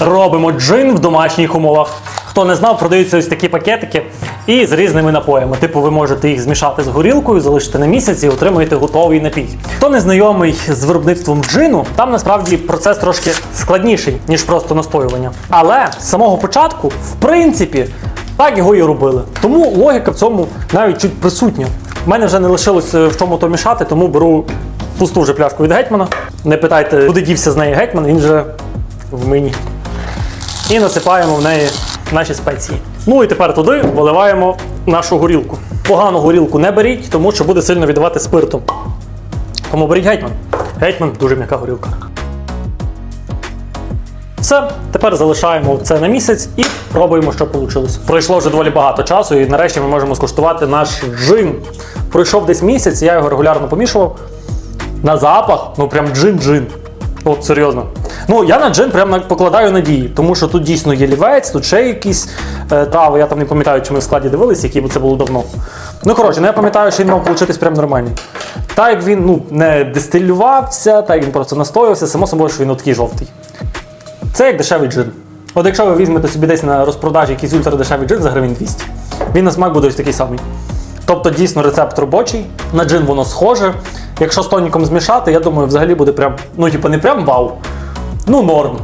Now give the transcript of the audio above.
робимо джин в домашніх умовах. Хто не знав, продаються ось такі пакетики і з різними напоями. Типу, ви можете їх змішати з горілкою, залишити на місяць і отримуєте готовий напій. Хто не знайомий з виробництвом джину, там насправді процес трошки складніший, ніж просто настоювання. Але з самого початку, в принципі, так його і робили. Тому логіка в цьому навіть чуть присутня. У мене вже не лишилось е, в чому то мішати, тому беру пусту вже пляшку від гетьмана. Не питайте, куди дівся з неї гетьман, він вже в мені. І насипаємо в неї наші спеції. Ну і тепер туди виливаємо нашу горілку. Погану горілку не беріть, тому що буде сильно віддавати спиртом. Тому беріть гетьман. Гетьман дуже м'яка горілка. Все, тепер залишаємо це на місяць і пробуємо, що вийшло. Пройшло вже доволі багато часу, і нарешті ми можемо скуштувати наш джин. Пройшов десь місяць, я його регулярно помішував. На запах, ну прям джин-джин. От серйозно. Ну, я на джин прям покладаю надії, тому що тут дійсно є лівець, тут ще якісь е, трави. Я там не пам'ятаю, чи ми в складі дивилися, які бо це було давно. Ну, коротше, ну я пам'ятаю, що він мав получитись прям нормальний. Так як він ну, не дистилювався, так як він просто настоювався, само собою, що він такий жовтий. Це як дешевий джин. От якщо ви візьмете собі десь на розпродажі якийсь ультрадешевий джин за гривень 200, він на смак буде ось такий самий. Тобто дійсно рецепт робочий, на джин воно схоже. Якщо з тоніком змішати, я думаю, взагалі буде прям, ну типу не прям вау, ну норм.